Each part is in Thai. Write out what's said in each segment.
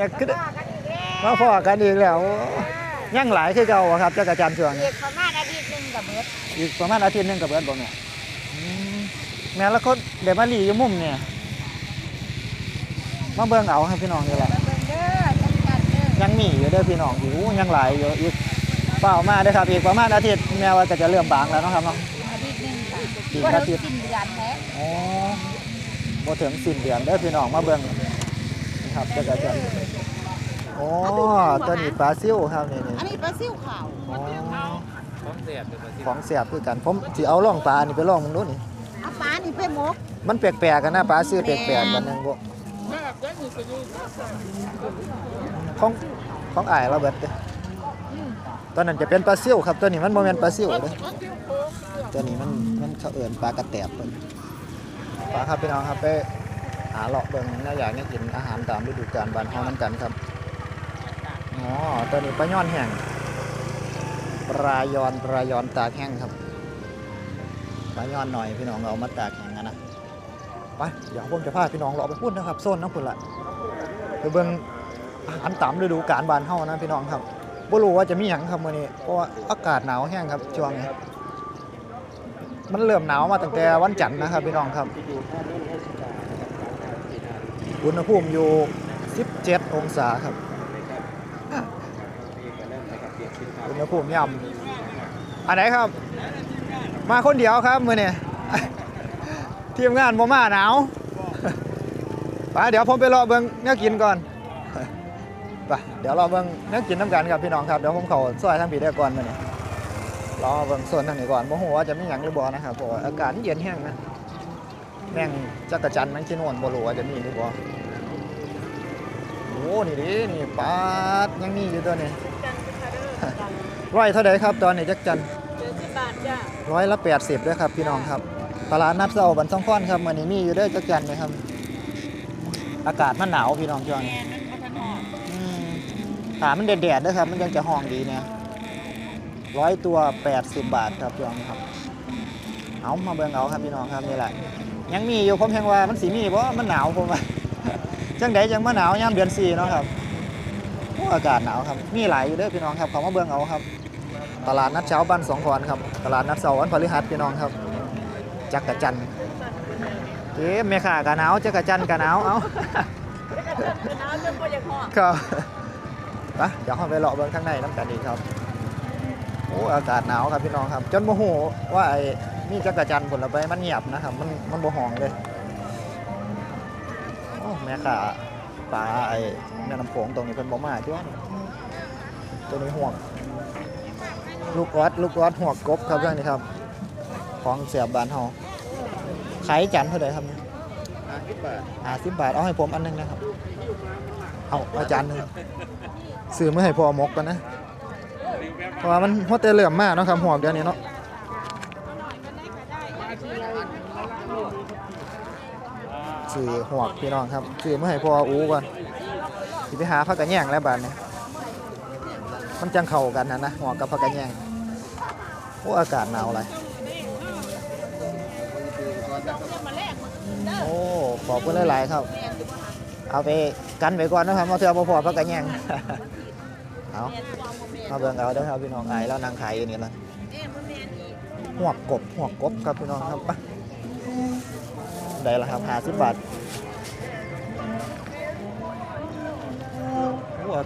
เนี่ยคือพ่อกันอีกแล้วมาพอกันอีกแล้วยังหลายคือเก่าอะครับจักรจันทร์ช่วงนี้อีกประมาณอาทิตย์หนึงกับเบิดอีกประมาณอาทิตย์หนึงกับเบิดบ่แม่อืมแม่แล้วคนเดี๋ยวมาหลีอยู่มุมเนี่ยมาเบิ่งเอาให้พี่น้องนี่แหละเบิ่งเด้อจังกันเด้อยังมีอยู่เด้อพี่น้องอยู่ยังหลายอยู่อีกเปล่ามาเด้อครับอีกประมาณอาทิตย์แม่ว่าก็จะเริ่มบางแล้วเนาะครับเนาะ อาทิตย์หนึงค่ะอีกบ่อาทิถึตงย์สิ้นเดือนแท้อ๋อบ่ถึงสิ้นเดือนเด้อพี่น้องมาเบิ่งนี่ครับจักรจันทร์ อ๋อตัวนี้ปลาซิวครับนี่นี่อันนี้ปลาซิ่วขาวอ๋อของเสียบเป็นมาสิของเสียบคือกันผมสิเอาล่องปลานี่ไปล่องมึงดูนี่เอาปลานี่ไปหมกมันแปลกๆกันนะปลาซื้อแปลกๆกันนึงบ่ของของอ้ายเราเบิดเด้อตอนนั้นจะเป็นปลาซิวครับตัวนี้มันบ่แม่นปลาซิวเด้อตัวนี้มันมันเขาเอิ้นปลากระแตบเพิ่นปลาครับพี่น้องครับไปหาเลาะเบิ่งน่าอยากให้กินอาหารตามฤดูกาลบ้านเฮานํกันครับอ๋อ ตัวนี้ปลาย้อนแห้งปลายอนปลายอนตากแห้งครับปลาย้อนหน่อยพี่น้องเอามาตากแห้งกันนะไปเดี๋ยวผมจะพาพี่น้องเลาไปพูดนะครับโซนน้ำพุ่นละไปเบิ่งอาหารตามฤดูกาลบานเฮานะพี่น้องครับบ่รู้ว่าจะมีหยังครับมื้อนี้เพราะว่าอากาศหนาวแห้งครับช่วงนี้มันเริ่มหนาวมาตั้งแต่วันจันทร์นะครับพี่น้องครับอุณหภูมิอยู่ 17 องศาครับ อุณหภูมิย่ำอันไหนครับ มาคนเดียวครับมือเนี่ยทีมงานบ่มาหนาวไปเดี๋ยวผมไปรอเบิ่งแนวกินก่อนไปเดี๋ยวรอเบิ่งแนวกินน้ำกันครับพี่น้องครับเดี๋ยวผมเขาซอยทางผีได้ก่อนมื้อนี้รอเบิ่งส่วนทางนี้ก่อนบ่ฮู้ว่าจะไมีหยังหรือบ่นะครับเพราะว่อากาศเย็นแห้งนะแม่งจักรจันทร์แม่งชิโนวนบ่รู้ว่าจะมีหรือบ่โอ้นี่ดินี่ปาดยังมีอยู่ตัวนี้ ร้อยเท่าใดครับ ตอนนี้จักจันร้อยละแปดสิบด้วยครับพี่น้องครับตลาดนัดเสาบันซ่องค้อนครับมื่อนี้มีอยู่เด้วยจักจันไหมครับ อากาศมันหนาวพี่น้องจ้อนอืมขามันแดดๆด้วยครับ มันยังจะห้องดีเนี่ยร้อยตัว80บาทครับพี่น้องครับ เอามาเบิ่งเอาครับพี่น้องครับนี่แหละ ยังมีอยู่ผมแพงว่ามันสีมีเพราะมันหนาวผมว่าจังใดจังมาหนาวยามเดือนสี่เนาะครับโอ้อากาศหนาวครับ มีหลายอยู่เด้อพี่น้องครับเขามาเบิ่งเอาครับ ตลาดนัดเช้าบ้านสองคอนครับ ตลาดนัดเสาร์วันพฤหัสพี่น้องครับ จักรจันทร์เอ๊ะแม่ข่ากะหนาวจักรจันทร์กะหนาวเอ้าน้ำจนบ่อยากหอดครับไปเดี๋ยวเข้าไปเลาะเบิ่งข้างในน้ำกันอีกครับโอ้อากาศหนาวครับพี่น้องครับ จนโมโหว่าไอ้มีจักรจันทร์ผลละไปมันเงียบนะครับ มันมันบ่ห้องเลยโอ้แม่ข่าปลาไอ้แม่น้ำโขงตรงนี้เป็นบ่มาจ้วนตัวนี้ห่วง ลูกออดลูกออดหัวกบครับเรื่องนี้ครับ ของเสียบบานเฮาขายจันทร์เท่าไหร่ครับห้าสิบบาทห้าสิบบาทเอาให้ผมอันหนึงนะครับ เอาเอาจานหนึงซื้อมาให้พอหมกกันนะเพราะว่ามันหัวเตเหลื่อมมากเนาะครับหัวเดียวนี้เนาะซื้อหวกพี่น้องครับซื้อมาให้พออูก่อนสิไปหาผักกระแยงแล้วบาดนี้ มันจังเข้ากันนะนะหัวกับผักกระแยงโอ้อากาศหนาวอะไรโอ้ขอบคุณหลายๆครับ เอาไปกันไว้ก่อนนะครับมาเถื่อพอผักกระแยงเอามาเบิ่งเอาเด้อครับพี่น้องไอ้แล้วนางขายอยู่นี่ละหัวกบหัวกบครับพี่น้องครับไปได้ละครับ50บาท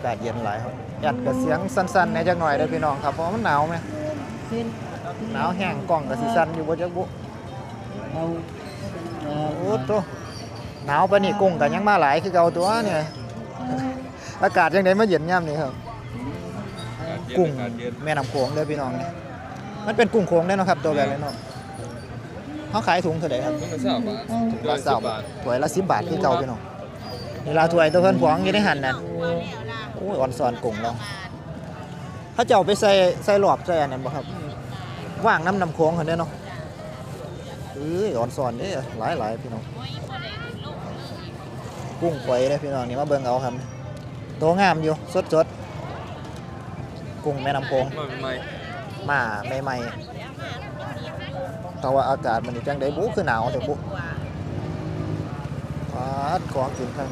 ากาศเย็นหลายครับยัดกับเสียงสั้นๆในจักหน่อยเด้อพี่น้องครับเพราะมันหนาวไหมหนาวแห้งกล้องกับสีสั้นอยู่บ่จักบุโอ้ตัวหนาวปานนี้กุ้งกันยังมาหลายคือเก่าตัวเนี่ย อากาศยังไงมาเย็นย่ำนี่ครับ กุ้งแม่น้ำโขงเด้อพี่น้องนี่มันเป็นกุ้งโขงได้เนาะครับตัวแบบนี้เนาะเขาขายถุงเท่าไหร่ครับต้องไปเศร้าบาทถุงละสามบาทถ้วยละสิบบาทที่เก่าพี่น้องนี่ลาถ้วยตัวเพิ่นผวงอยู่ในหันนั่นโอ้ยอ่อนสอนกุ้งเราเขาเจ้าไปใส่ใส่หลอบใส่อันนั้นบ่ครับว่างน้ำนำโขงเขาเนี่ยเนาะเอ้ยอ่อนสอนเด้อหลายหลายพี่น้องกุ้งฝอยเด้อพี่น้องนี่มาเบิ่งเอาครับตัวงามอยู่สดสดๆกุ้งแม่น้ำโขงมาใหม่มาใหม่แต่ว่าอากาศมันนี่จังได้บุคือหนาวแต่บุฟาดของกินข้าง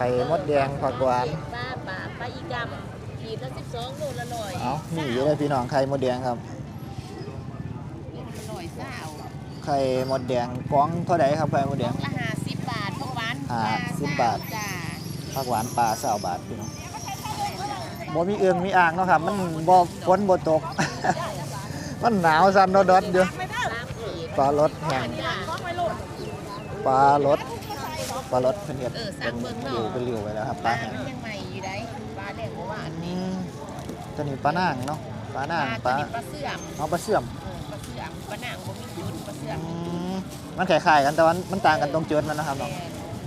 ไข่มดแดงผักหวานปลาปลาปลาอีกำขีดละสิบสองโลละร้อยเอานี่อยู่เลยพี่น้องไข่มดแดงครับร้อยเศร้าไข่มดแดงกล่องเท่าไหร่ครับไข่มดแดงละห้าสิบบาทพวกหวานห้าสิบบาทจ้าผักหวานปลาสาวบาทพี่น้องบ่มีเอืองมีอ่างเนาะครับ มันบ่ฝนบ่ตก มันหนาวสั่นดอดๆอยู่สามขีดปลารสแห้งจ้าปลารส ปลารสเพิ่นเฮ็ดเออเป็สั่นงเบิ่งหเนาะลิวเป็นหลิวไปแล้วครับปปลาลาแห้งมันยังใหม่อยู่ได้ปลาแดงเมื่อวานอืนี้มตัวนี้ปลานางเนาะปลานางปปลาลาตัวนี้ปลาเสื่อมเอาปลาเสื่อมเออปลาเสื่อมปลานางบ่มีจุดปลาเสื่อมอืมมันคล้ายๆกันแต่ว่ามันต่างกันตรงจุดมันนะครับแม่เนาะ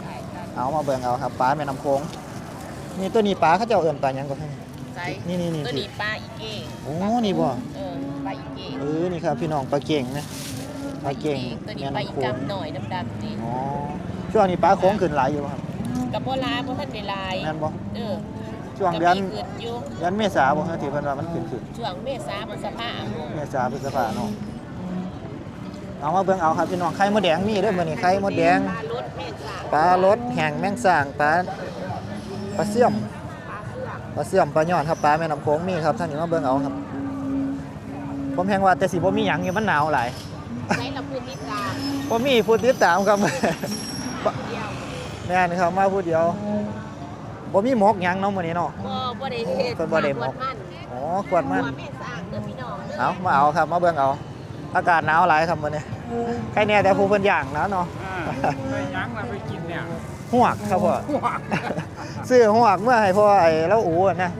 ใช่จ้ะเอามาเบิ่งเอาครับปลาแม่น้ำโขงนี่ตัวนี้ปลาเขาเจ้าเอิ้นปลาหยังก็ให้ใช่นี่นี่นี่ตัวนี้ปลาอีเก่งโอ้นี่บ่ เออปลาอีเก่งเออนี่ครับพี่น้องปลาเก่งนะปลาเก่งตัวนี้แม่ปลาอีน้ำโขงกำหน่อยดำๆนี่อ๋อ ช่วงนี้ปลาโขงขึ้นหลายอยู่บ่ครับกับโบราณบ่ทันได้หลายแม่นบ่เออช่วงเดือนก็มีขึ้นอยู่เดือนเมษาบ่ครับที่เพิ่นว่ามันขึ้นขึ้นช่วงเมษาพฤษภาเมษาพฤษภาเนาะเอามาเบิ่งเอาครับพี่น้องไข่มดแดงมีเด้อมื้อนี้ไข่มดแดงปลารสเมษาปลารสแห้งแมงส่างปลาปลาเสื่อมปลาเสื่อมปลาย่อนครับปลาแม่น้ำโขงมีครับท่านนี้มาเบิ่งเอาครับ ผมแฮงว่าแต่สิบ่มีหยังอยู่มันหนาวหลายในละพื้นที่กลางบ่มีผู้ติดตามครับเดียว แม่นครับมาผู้เดียวบ่มีหมกหยังเนาะมื้อนี้เนาะ บ่บ่ได้เฮ็ดเพิ่นบ่ได้หมก มันอ๋อกวดมันหัวเมษาเด้อพี่น้องเด้อเอามาเอาครับมาเบิ่งเอา อากาศหนาวหลายครับมื้อนี้ใครแน่แต่ผู้เพิ่นย่างหนาวเนาะไปยังเราไปกินเนี่ยหวกครับพ่อซื้อหวกเมื่อให้พ่อไอ้แล้วอูอะนะ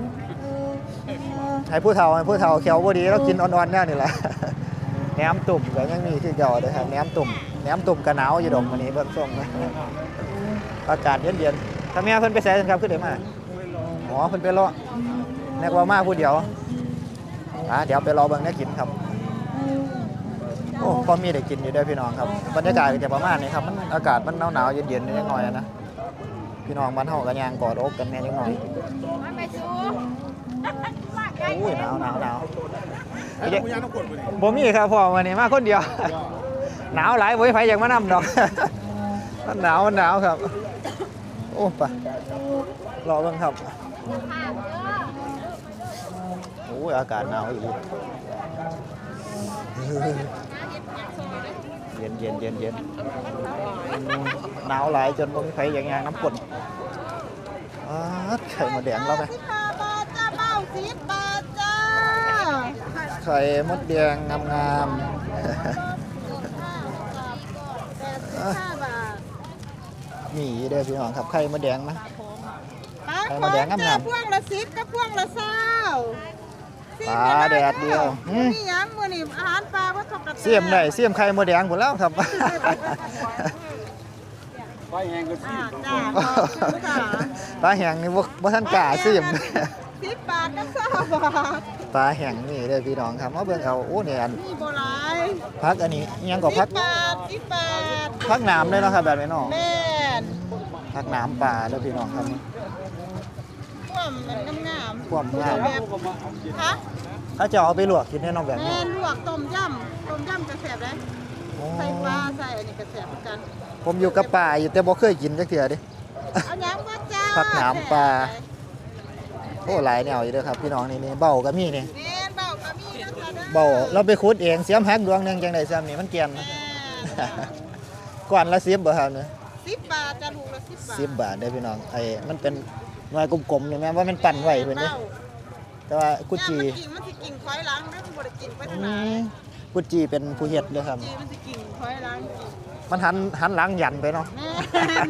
ให้ผู้เฒ่าให้ผู้เฒ่าเขียวบ่ดีแล้วกินอ่อนๆแนวนี่แหละ แหนมตุ่มก็ยังมีคือเก่าเด้อครับแหนมตุ่มแหนมตุ่มก็หนาวอยู่ดอกมื้อนี้เบิ่งส่งนะ อากาศเย็นๆถ้าแม่เพิ่นไปไสกันครับคือได้มาอ๋อเพิ่นไปรอแนึกว่ามาผู้เดียวอ่าเดี๋ยวไปรอเบิ่งแนวกินครับโอ้พอมีได้กินอยู่เด้วยพี่น้องครับบรรยากาศก็จะประมาณนี้ครับมันอากาศมันหนาวๆเย็นๆนิดหน่อยนะพี่น้องบ้านเฮาก็ย่างกอดอกกันแน่นิดหน่อยมาไปสู่อุ้ยหนาวหนาวหนาวไอ้เด็กยาต้องกดไปดิบ่มีครับพ่อวันนี้มาคนเดียว หนาวหลายบ่มีไผอยากมานำดอก มันหนาวมันหนาวครับ โอ้ไปรอเบิ่งครับโอ้ยอากาศหนาวอีกเย็นเย็นเย็นเย็นหนาวหลายจนบ่มีไผอยากย่างน้ำกลนอ้าดไข่มดแดงแล้วไหมสิบบาทจ้าเบ้าสิบบาทจ้าไข่มดแดงงามแปดสิบ ห้าบาทๆมีเด้อพี่น้องครับไข่มดแดงไหมปลาไข่ขมอดงแดงงามๆจ้าพวงละสิบกับพวงละเศร้าปลาแดดเดียวหืม นี่ยังมื้อนี้อาหารปลาว่าทอกกระเสียมได้เสียมไข่มดแดงหมดแล้วครับ ไปแหงก็สิอ่าจ้าขอบคุณค่ะ ปลาแห้งนี่บ่บ่ทันกล้าเสียม สิบบาทกับเศร้าบาท ปลาแห้งนี่เด้อพี่น้องครับมาเบิ่งเอาโอ้เนี่ยอันนี่โบราณพักอันนี้อิหยังก็พักสิบบาทสิบบาทพักน้ำเลยเนาะครับแบบนี้เนาะแม่นพักน้ำปลาเด้อพี่น้องครับพวกมันงามความงามๆแบบฮะเขาจะเอาไปลวกกินแน่นอนแบบนี้แม่นลวกต้มยำต้มยำกระแสบเลยโอ้ใส่ปลาใส่อันนี้กระแสบเหมือนกัน ผมอยู่กับปลาอยู่แต่บ่เคยกินจักเทื่อเดิ เอาหยังบ่จ้าผักหนามปลา โอ้หลายแนวอยู่เด้อครับพี่น้องนี่นี่เบ้าก็มีนี่แม่นเบาก็มีนะคะเด้อเบ้าเราไปขุดเองเสียมหักดวงหนึงจังได๋ซ้ำนี่มันเกรียน แม่นก่อนละ10บ่ครับเนี่ยสิบบาทจะถูกละสิบบาท10บาทเด้อพี่น้องไอ้มันเป็นหน่วยกลมๆนี่แม่นว่ามันปั่นไว้เพิ่นเด้เบ้าแต่ว่ากุจีย่ามันกินมันสิกินคอยหล้างเด้อมันบ่ได้กินไปทางไหนอืมกุจีเป็นผู้เฮ็ดเด้อครับ จีมันสิกินคอยหล้างกิน มันหันหันหลังยันไปเนาะแม่น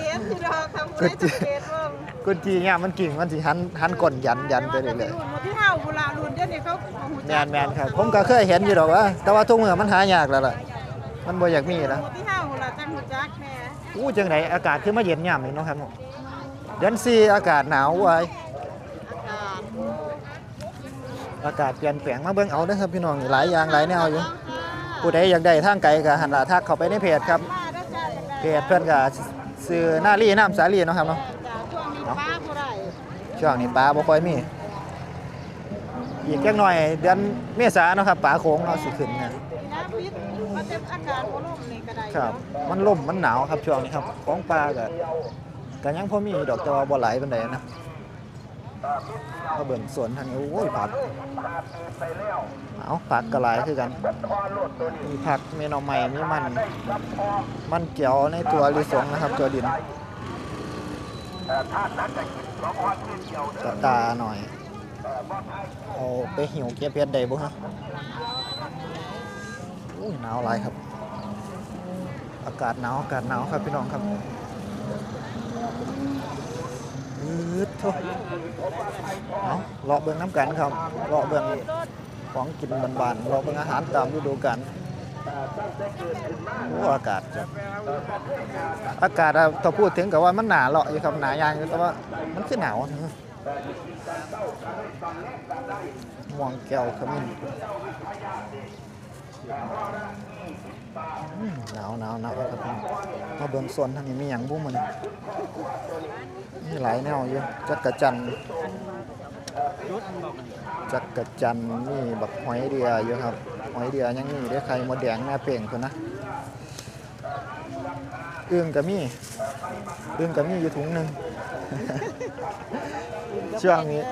เลี้ยงที่เราทำไว้สังเกตว่ากุจีเนี่ยมันกิ่งมันสิหันหันก้นยันยันไปเรื่อยรุ่นที่เฮาโบราณรุ่นเดี๋ยวนี้เขาบ่ฮู้ๆจักแม่นๆครับผมก็เคยเห็นอยู่ดอกว่า แต่ว่าทุกมื้อมันหายากแล้วล่ะมันบ่อยากมีแล้วรุ่นที่เฮาล่ะจังฮู้จักแม่อู้จังไดอากาศคือมาเย็นยามนี้เนาะครับเดือน4อากาศหนาวไว้อากาศอากาศเปลี่ยนแปลงมาเบิ่งเอาเด้อครับพี่น้องหลายอย่างหลายแนวอยู่ ผู้ใดอยากได้ทางไกลก็หันละทักเข้าไปในเพจครับมาได้จ้าจังได๋เพจเพิ่นก็ซื้อหน้าลี่น้ำสาลีเนาะครับเนาะจ้าช่วงนี้ป้าบ่ได้ช่วงนี้ปลาบ่ค่อยมี อีกจักหน่อยเดือนเมษาเนาะครับปลาโขงเนาะสิขึ้นนะน้ำพิษมันจะอากาศบ่ลมนี่ก็ได้ครับ มันลมมันหนาวครับช่วงนี้ครับ ของปลาก็ก็ยังพอมีดอกแต่ว่าบ่หลายปานใดนะ ก็เบิ่งสวนทางนี้โอ้ยผักเอาผักก็หลายคือกันมีผักมีหน่อไม้มีมัน มันเกี่ยวในตัวลิสงนะครับ ตัวดินกระตาหน่อยเอาไปหิวเก็บเพชรได้บ่ฮะอุ้ยหนาวหลายครับ อากาศหนาวอากาศหนาวครับพี่น้องครับืดโถเอาเลาะเบิ่งน้ำกันครับเลาะเบิ่งของกินบานๆเลาะเบิ่งอาหารตามฤดูกาลโอ้อากาศครับอากาศอะถ้าพูดถึงกับว่ามันหนาเลาะอยู่ครับหนายางอยู่แต่ว่ามันคือหนาวนะม่วงแก้วขมิ้นหนาวหนาวหนาวครับพี่มาเบิ่งส่วนทางนี้มีหยังบุ้มัน มีหลายแนวอยู่จักกะจันจักกะจันทร์มีบักหอยเดียอยู่ครับหอยเดียยังมีได้ไข่มดแดงแม่เป่งคนนะอึ่งก็มีอึ่งก็มีอยู่ถุงหนึ่งช่วงนี้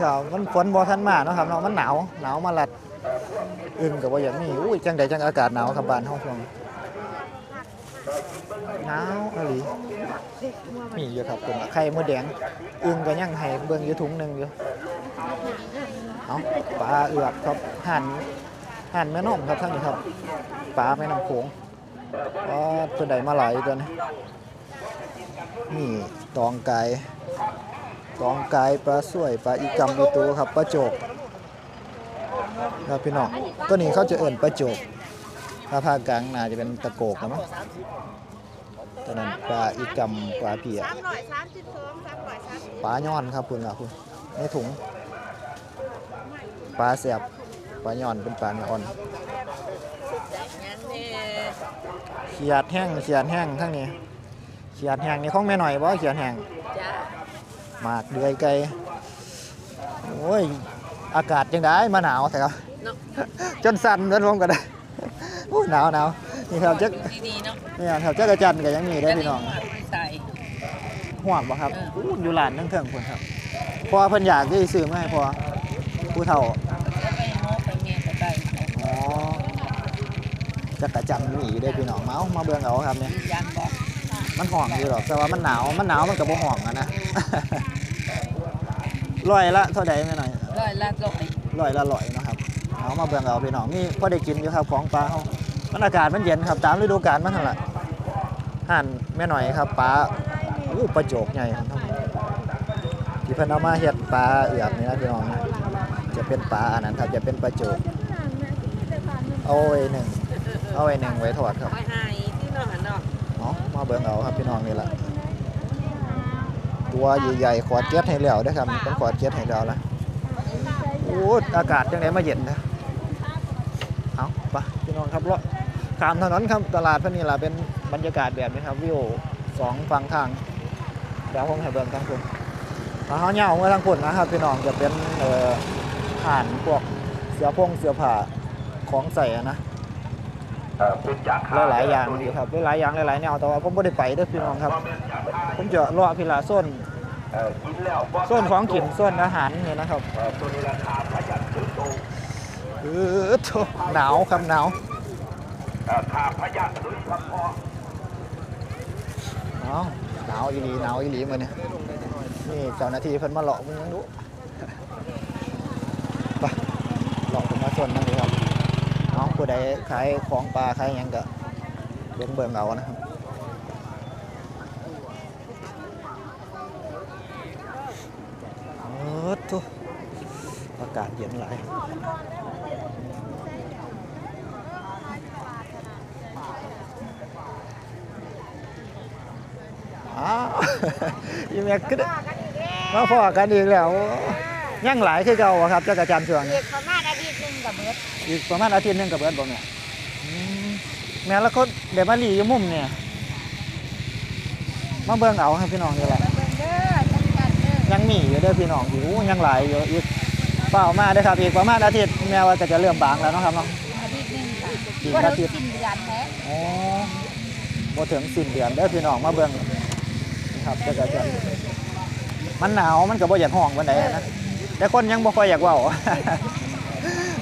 ข่าวมันฝนบ่ทันมาเนาะครับเนาะมันหนาวหนาวมาลัดอึ้งกับว่าอย่างนี้อุ้ยจังใดจังอากาศหนาวครับบ้านห้องช่วงหนาวอะไร มีอยู่ครับคุณไข่มดแดงอึ้งก็ยังให้เบิ่งอยู่ถุงหนึ่งอยู่เอาปลาเอือกครับหั่นหั่นแม่น้อมครับท่านครับปลาแม่น้ำโขงว่าตัวใดมาหลายตัวนี้นี่ตองไก่ตองไก่ปลาสวยปลาอีกำอีตูครับปลาโจกครับพี่น้องตัวนี้เขาจะเอิ่นปลาโจกถ้าภาคกลางน่าจะเป็นตะโกกนะมั้ง ตัวนั้นปลาอีกำปลาเปียสามร้อยสามสิบสองสามร้อยสามสิบปลาย่อนครับคุณล่ะคุณในถุงปลาแสบปลาย่อนเป็นปลาเนื้ออ่อนงั้นนี่เขียดแห้งเขียดแห้งทั้งนี้เขียดแห้งนี่ของแม่หน่อยบ่เขียดแห้งจ้าหมากเดือยไก่โอ้ยอากาศยังได้มาหนาวแต่ครับเนาะจนสั่นจนผมก็ได้โอ้ยหนาวหนาว นี่ครับจักดีๆเนาะนี่ครับจักรจันทร์ก็ยังมีได้อพี่น้องใส่ห่วงบ่ครับเอออู้อยู่หลานทั้งเทิงคนครับพอเพิ่นอยากที่ซื้อมาให้พอผู้เฒ่าจะไปโมกไปเมียไปไปอ๋อจักรจันทร์มีอยู่ได้อพี่น้องเมามาเบิ่งเอาครับเนี่ยยันบอกมันห่องอยู่หรอกแต่ว่ามันหนาวมันหนาวมันก็บ่ห่องอะนะร้อยละเท่าใดแม่หน่อยร้อยละร้อยร้อยละร้อยเนาะครับเอามาเบิ่งเอาพี่น้องนี่พอได้กินอยู่ครับของปลาเฮา มันอากาศมันเย็นครับ ตามฤดูกาลมันนั่นแหละห่านแม่หน่อยครับปลาอู้ปลาโจกใหญ่ครับที่เพิ่นเอามาเฮ็ดปลาเอือกนี่นะพี่น้องนะจะเป็นปลาอันนั้นครับจะเป็นปลาโจกเอาไว้หนึ่งเอาไว้หนึ่งไว้ทอดครับไปหายที่นอนหันนอกเนาะมาเบิ่งเอาครับพี่น้องนี่แหละตัวใหญ่ๆขวดเก็ดให้แล้วเด้อครับเป็นขวดเก็ดให้แล้วละโอ้อากาศจังไดมาเย็นนะเอาไปพี่น้องครับเลาะ ขามถนนครับตลาดเพิ่นนี่ล่ะเป็นบรรยากาศแบบนี้ครับวิวสองฝั่งทางเดี๋ยวผมให้เบิ่งทางคุณถ้าเฮาเหย่าเมื่อทางคุณนะครับพี่น้องจะเป็นเอ่อห่านพวกเสื้อพงเสื้อผ้าของใส่อะนะหลายๆอย่างอยู่ครับหลายๆอย่างหลายๆแนวแต่ว่าผมไม่ได้ไปเด้อพี่น้องครับ ผมจะรอพี่ละส้นส้นของกินส้นอาหารเนี่ยนะครับเออโถหนาวครับหนาว หนาวหนาวอีหลีหนาวอีหลีมาเนี่ยนี่เจ้าหน้าที่เพิ่นมาหลอกมึงยังดูไปหลอกผมมาส้นนั่นเลยครับน้องผู้ใดขายของปลาขายยังก็เบิ่งเบิ่งเอานะครับเออทุกอากาศเย็นหลาย อ้าวอีเมกก็ได้มาพอกันอีกแล้วยังหลายคือเก่าอะครับจักรจันทร์ช่วงนี้เด็กประมาณอาทิตย์หนึงกับเบิดอีกประมาณอาทิตย์หนึงกับเบิดบ่แม่อืมแม่แล้วก็เดี๋ยวมาหลีอยู่มุมเนี่ยมาเบิ่งเอาให้พี่น้องนี่แหละเบิ่งเด้อจังกันเด้อยังมีอยู่เด้อพี่น้องอยู่ยังหลายอยู่อีกเปล่ามาเด้อครับอีกประมาณอาทิตย์แม่ว่าก็จะเริ่มบางแล้วเนาะครับเนาะอาทิตย์หนึงค่ะอีกบ่อาได้ทิตย์กินเดือนแท้อ๋อบ่ถึงสิ้นเดือนเด้อพี่น้องมาเบิ่ง ครับจักรจันทร์มันหนาวมันก็บ่อยากห้องปานใดนะแต่คนยังบ่ค่อยอยากเว้า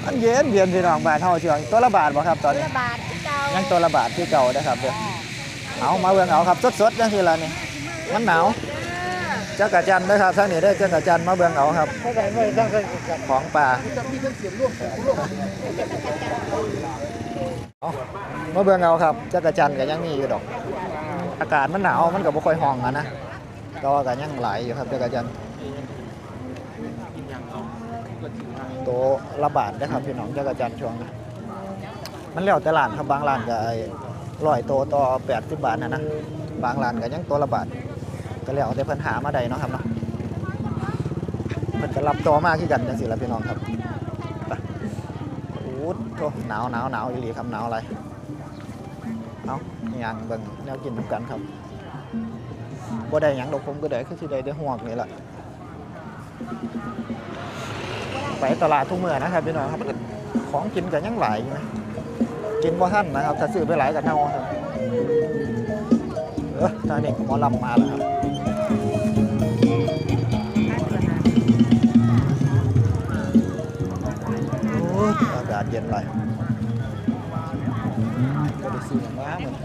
มันเย็นเย็นพี่น้องบ้านเฮาช่วงตัวละบาทบ่ครับตอนนี้ระบาดที่เก่ายังตัวละบาทที่เก่านะครับเด้อเอามาเบิ่งเอาครับสดๆจังซี่ล่ะนี่มันหนาวจักรจันทร์เด้อครับทางนี้ได้อจักรจันทร์มาเบิ่งเอาครับของป่าเอามาเบิ่งเอาครับจักรจันทร์ก็ยังมีอยู่ดอก อากาศมันหนาวมันก็บ่ค่อยห้องอะนะแต่ว่าก็ยังไหลอยู่ครับเจักรจันตัวละบาทนะครับพี่น้องเจักรจันช่วงนี้มันแล้วแต่ร้านครับบางร้านก็ร้อยตัวต่อ80บาทนะนะบางร้านก็ยังตัวละบาทก็แล้วแต่เพิ่นหามาได้เนาะครับเนาะเพิ่นก็รับตัวมากขึ้นกันจังซี่ล่ะพี่น้องครับไปโอ้โหหนาวหนาวหนาวอีหลีครับหนาวอะไรเอา ย่างเบิ่งแนวกินนำกันครับบ่ได้หยังดอกผมก็ได้คือสิได้ได้หวกนี่ล่ะไปตลาดทุกมื้อนะครับพี่น้องครับของกินก็ยังหลายนะกินบ่ทันนะครับถ้าซื้อไปหลายกับเน่าครับเออตอนนี้หมอลำมาแล้วครับโอ้ยอากาศเย็นเลยก็ได้ซื้ออย่างว่าเหมือน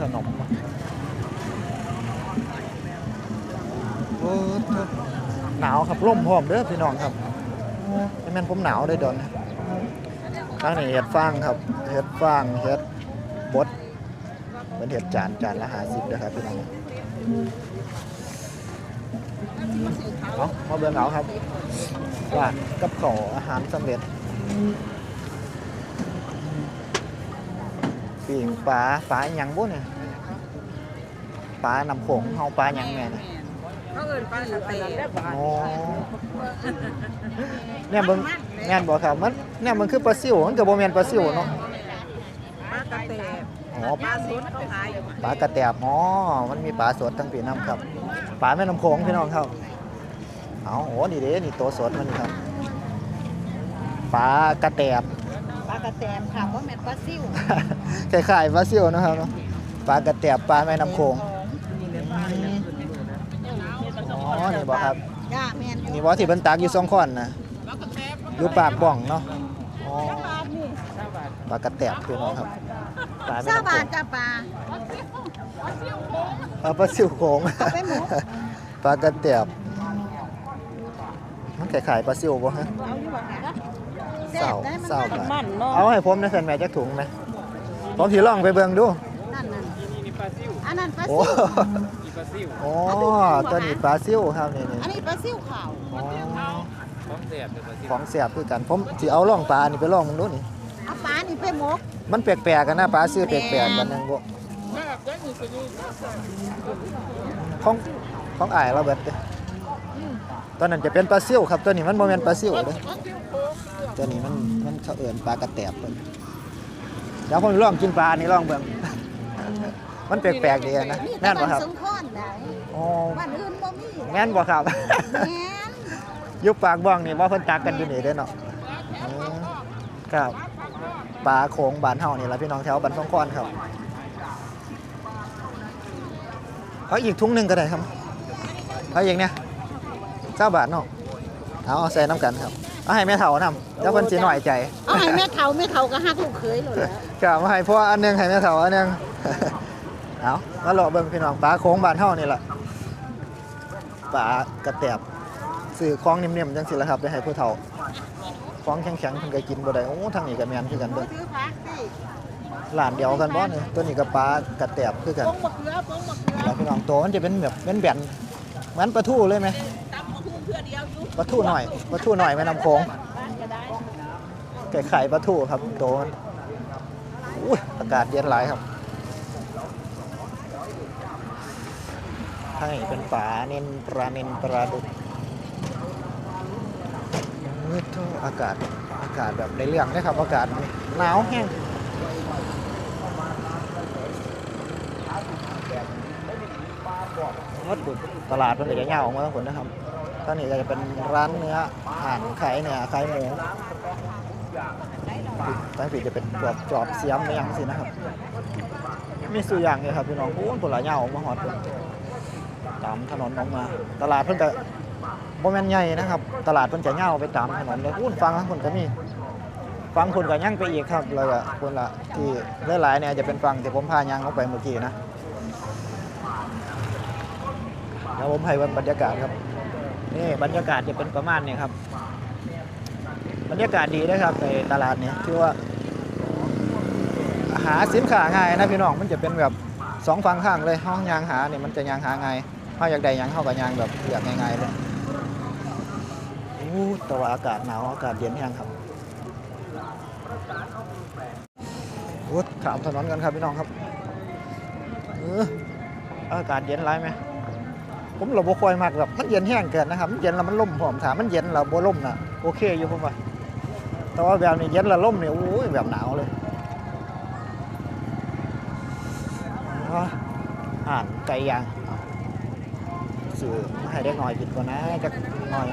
ขนมหนาวครับร่มพร้อมเด้อพี่น้องครับแม่นผมหนาวได้อเดอนทางนี้เห็ดฟางครับเห็ดฟางเห็ดบดเป็นเห็ดจานจานละห้าสิบนะครับพี่น้องเอามาเบิ่งเอาครับร้ากับข้าวอาหารสำเร็จ ปิ่งปลาปลาหยังบุ้เนี่ยปลาน้ำโขงเฮาปลาหยังแม่เนี่ยเขาเอิ้นปลาสะเตะโอ้เนี่ยเบิ่งแม่นบ่ครับมันเนี่ยมันคือปลาซิวมันก็บ่แม่นปลาซิวเนาะปลากระเตะอ๋อปลาสดเขาขายอยู่ปลากระแตบอ๋อมันมีปลาสดทั้งปีน้ำครับปลาแม่น้ำโขงพี่น้องครับเอาโอ้นี่เด้นี่ตัวสดมันนี่ครับปลากระแตบ ปลากระแตมค่ะว่าแม่นปลาซิวคล้ายๆปลาซิวนะครับเนาะปลากระแตบปลาแม่น้ำโขงอ๋อนี่บ่ครับจ้าแม่นอยู่นี่บ่ที่เพิ่นตักอยู่สองคนนะอยู่ปากบ่องเนาะอ๋อปลากระแตบพี่น้องครับปลาแม่ซาน้ำโขบาทงจ้าปลาเอาปลาซิวโขงเอาไปหมกปลากระแตบมันคล้ายๆปลาซิวบ่ฮะ เอาอยู่บ่คะ เศร้าแซ่บได้มันเศร้ามันบาทมันเนาะเอาให้ผมนะเซนแม่จักถุงไหมผมสิลองไปเบิ่งดู นั่นนั่นอันนั้นปลาโอ้ซิวโอ้ตัวนี้ปลาซิวครับนี่อันนี้ปลาซิวขาวๆอ๋อของแสบคือกันผมสิเอาล่องปลานี่ไปลองมึงดูนี่ เอาปลานี่ไปหมกมันแปลกๆกันนะปลาซื้อแปลกๆกันนึงบ่ของของอ้ายเราเบิดเด้ตอนนั้นจะเป็นปลาซิวครับตัวนี้มันบ่แม่นปลาซิวเด้ ตัวนี้มันมันเขาเอิ้นปลากระแตบเพิ่นเดี๋ยวผมลองกินปลานี่ลองเบิ่ง มันแปลกๆดีนะนี่แม่นบ่ตะครับสงขอนได้อ๋อบ้านอื่นบ่มีแม่นบ่ครับ แม่นยุคปากบ้องนี่ว่าเพิ่นตักกันอยู่นี่เด้อเนาะอืมครับปลาโขงบ้านเฮานี่ล่ะพี่น้องแถวบ้านสองคอนครับเอาอีกถุงหนึงก็ได้ครับเอาอีกเนี่ย9บาทเนาะเอาเอาใส่น้ำกันครับ เอาให้แม่เฒ่านำแล้วเพิ่นสิน้อยใจเอาให้แม่เฒ่าแม่เฒ่าก็ฮักลูกเคยเลยแหล้วครับมาให้เพราะว่าอันหนึงให้แม่เฒ่าอันหนึงเอามาเลาะเบิ่งพี่น้องปลาโขงบ้านเฮานี่ล่ะปลากระแตบซื้อของนิ่มๆจังซี่ล่ะครับไปให้ผู้เฒ่าของแข็งๆเพิ่นก็กินบ่ได้โอ้ทางนี้ก็แม่นคือกันเบิ่งถือพักสิร้านเดียวกันบ่นี่ตัวนี้ก็ปลากระแตบคือกันปงมะเขือปงมะเขือแล้วพี่น้องโตมันจะเป็นแบบเป็นแบนๆเหมือนปลาทูเลยไหม ปลาทูหน่อยปลาทูหน่อยแม่น้ำโขงบ้านก็ได้ไข่ปลาทูครับโตนอุ้ยอากาศเย็นหลายครับให้เป็นปลาเน้นปลาเน้นปลาดุกเฮ้ยโธ่อากาศอากาศแบบในเรื่องนะครับ อากาศหนาวแห้งวัดบุตลาดมันก็จะเงาออกมาทั้งคนนะครับ ท่างนี้ก็จะเป็นร้านเนื้ออาหารขายเนื้อขายหมูตั้งปีจะเป็นพวกจอบเสียมไม่ยังสินะครับ มีสุอย่างเลยครับพี่น้องโอ้ยผลหลายางออกมาฮอดลตามถนนออกมา ตลาดเพิ่นก็บ่แม่นใหญ่นะครับ ตลาดเพิ่นจะยาวไปตามถนนเลยอู้นฟังทั้งคนก็มีฟังคนก็ยังไปอีกครับแล้วก็คนละที่หลายๆเนี่ยจะเป็นฟังที่ผมพายางลงไปเมื่อกี้นะเดี๋ยวผมให้บรรยากาศครับ นี่บรรยากาศจะเป็นประมาณนี้ครับ บรรยากาศดีนะครับในตลาดเนี่ยคือว่า หาสินค้าง่ายนะพี่น้องมันจะเป็นแบบสองฝั่งข้างเลยห้องยางหาเนี่ยมันจะยางหาง่ายถ้าอยากได้ยังเข้ากับยางแบบอยากง่ายๆเลยอู้แต่ว่าอากาศหนาวอากาศเย็นแห้งครับโอ้ดขามถนนกันครับพี่น้องครับเอออากาศเย็นไรไหม ผมเราบ่คอยมากแบบมันเย็นแห้งเกินนะครับมันเย็นแล้วมันล่มผมถามมันเย็นเราบ่ล่มนะโอเคอยู่ผมว่าแต่ว่าแบบนี้เย็นแล้วล่มเนี่ยโอ้ยแบบหนาวเลยอ่านไก่ย่างสื่อมาให้ได้หน่อยกินก่อนนะจะหน่อย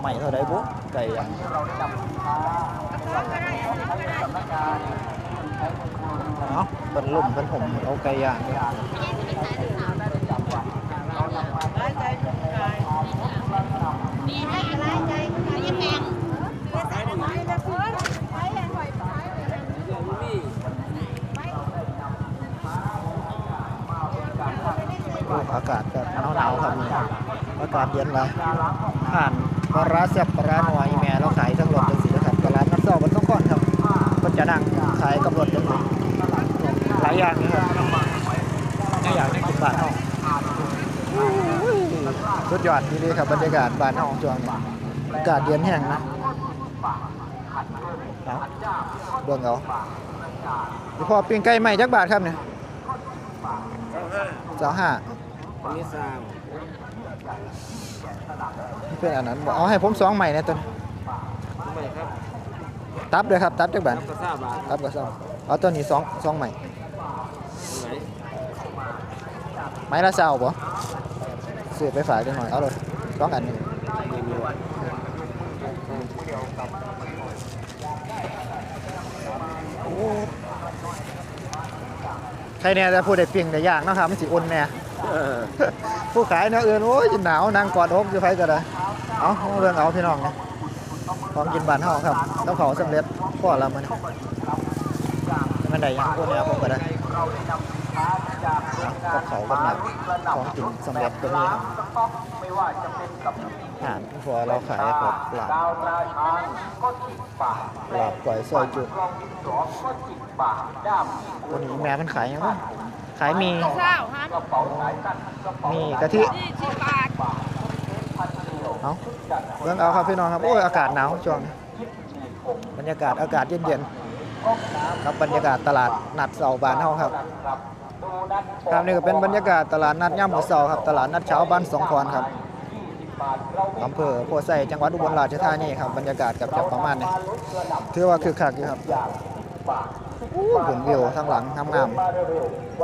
ใหม่เท่าไดบุ๊กไก่ยางเอา เป็นลุ่มเป็นผมเอาไก่ย่างอะไรใจไม่ยังแพงใส่ได้ไหมนะคุณใช้แรงไหวใช้เลยโอ้อากาศก็หนาวๆครับอากาศเย็นเลยผ่านปลาร้าแซ่บปลาร้าหน่อยแม่เราขายทั้งรถจังสินะครับตลาดนัดเช้าวันต้องก่อนครับก็จะนั่งขายกับรถจังสิหลายอย่างนะครับไม่อยากได้กินบ้านเฮา สุดยอดดีเลยครับบรรยากาศบ้านเฮาช่วงนี้อากาศเย็นแห้งนะเอาเบิ่งเอาพี่พ่อปิ้งไก่ใหม่จักบาทครับเนี่ยสองห้ามีสร้างนี่เป็นอันนั้นบอกเอาให้ผมสองใหม่นะตัวนี้ไม่ครับตับเลยครับตับจักบาทก็ทราบบาทตับกับสองเอาตัวนี้สองสองใหม่ไหนไม้ละเศร้าปะ ซื้อไปฝากจังหน่อย เอาเลยสองอันนึ่งโอ้ใครเนี่ยจะพูดได้เปียงแต่ยางเนะครับมันสิอุ่นแน่ผู้ขายเนาะเอื่นโอ้ยหนาวนั่งกอดอกอยู่ไฟก็ได้เอาเอเรื่องเอาพี่น้องเนี่ยของกินบานเฮาครับแล้วเขาวสำเร็จพ่อละมันมันได้ยังพวกเนี้ยผมก็ได้เอา กับเขาวกับหนักของกินสำเร็จตัวนี้ครับอาหารพอเราขายแบบหลาบหลาบก๋วยซอยจุวันนี้แม่มันขายยังไงขายมีเช้าฮะมีกะทิยี่สิบบาทเอาเรื่องเอาครับพี่น้องครับ โอ้ยอากาศหนาวช่วงนี้บรรยากาศอากาศเย็นๆครับบรรยากาศตลาดนัดเสาร์บานเฮาครับ ครับนี่ก็เป็นบรรยากาศตลาดนัดย่ำหัวเสาครับตลาดนัดเช้าบ้านสองคอนครับอำเภอโพไซจังหวัดอุบลราชธานีครับบรรยากาศกับจับประมาณนี้ถือว่าคือคักอยู่ครับอู้บนวิวทางหลังงามๆ